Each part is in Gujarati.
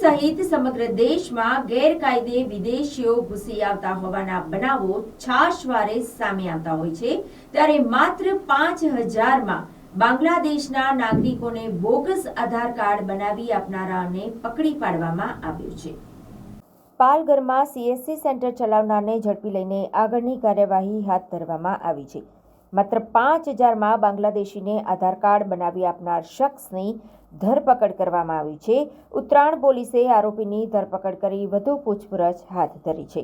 સહિત સમગ્ર દેશમાં ગેરકાયદે વિદેશીઓ ઘૂસી આવતા હોવાના બનાવો છાશવારે સામે આવતા હોય છે. ત્યારે માત્ર પાંચ હજારમાં બાંગ્લાદેશના નાગરિકોને બોગસ આધાર કાર્ડ બનાવી આપનારાને પકડી પાડવામાં આવ્યું છે. પાલઘરમાં સીએસસી સેન્ટર ચલાવનારને ઝડપી લઈને આગળની કાર્યવાહી હાથ ધરવામાં આવી છે. માત્ર પાંચ હજારમાં બાંગ્લાદેશીને આધાર કાર્ડ બનાવી આપનાર શખ્સની ધરપકડ કરવામાં આવી છે. ઉત્તરાયણ પોલીસે આરોપીની ધરપકડ કરી વધુ પૂછપરછ હાથ ધરી છે.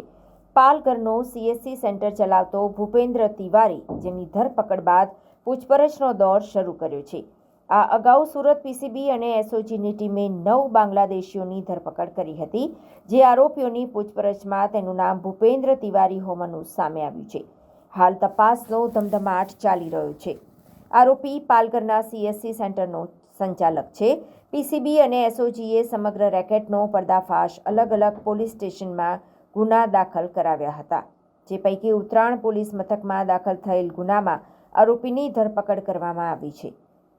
પાલઘરનો સીએસસી સેન્ટર ચલાવતો ભૂપેન્દ્ર તિવારી જેની ધરપકડ બાદ પૂછપરછનો દોર શરૂ કર્યો છે. આ અગાઉ સુરત પીસીબી અને એસઓજીની ટીમે નવ બાંગ્લાદેશીઓની ધરપકડ કરી હતી, જે આરોપીઓની પૂછપરછમાં તેનું નામ ભૂપેન્દ્ર તિવારી હોવાનું સામે આવ્યું છે. હાલ તપાસનો ધમધમાટ ચાલી રહ્યો છે. આરોપી પાલઘરના સીએસસી સેન્ટરનો સંચાલક છે. પીસીબી અને એસઓજીએ સમગ્ર રેકેટનો પર્દાફાશ અલગ અલગ પોલીસ સ્ટેશનમાં ગુના દાખલ કરાવ્યા હતા, જે પૈકી ઉત્તરાયણ પોલીસ મથકમાં દાખલ થયેલ ગુનામાં આરોપીની ધરપકડ કરવામાં આવી છે.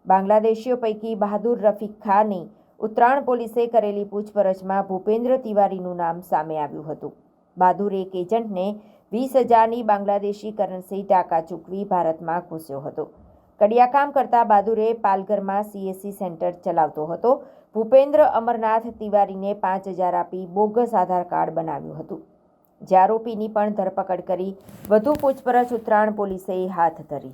બાંગ્લાદેશીઓ પૈકી બહાદુર રફીક ખાનની ઉત્તરાયણ પોલીસે કરેલી પૂછપરછમાં ભૂપેન્દ્ર તિવારીનું નામ સામે આવ્યું હતું. બહાદુર એક એજન્ટને વીસ હજારની બાંગ્લાદેશી કરન્સી ટાકા ચૂકવી ભારતમાં ઘૂસ્યો હતો. કડિયાકામ કરતા બહાદુરે પાલઘરમાં સીએસસી સેન્ટર ચલાવતો હતો. ભૂપેન્દ્ર અમરનાથ તિવારીને પાંચ હજાર આપી બોગસ આધાર કાર્ડ બનાવ્યું હતું. જે આરોપીની પણ ધરપકડ કરી વધુ પૂછપરછ ઉત્તરાયણ પોલીસે હાથ ધરી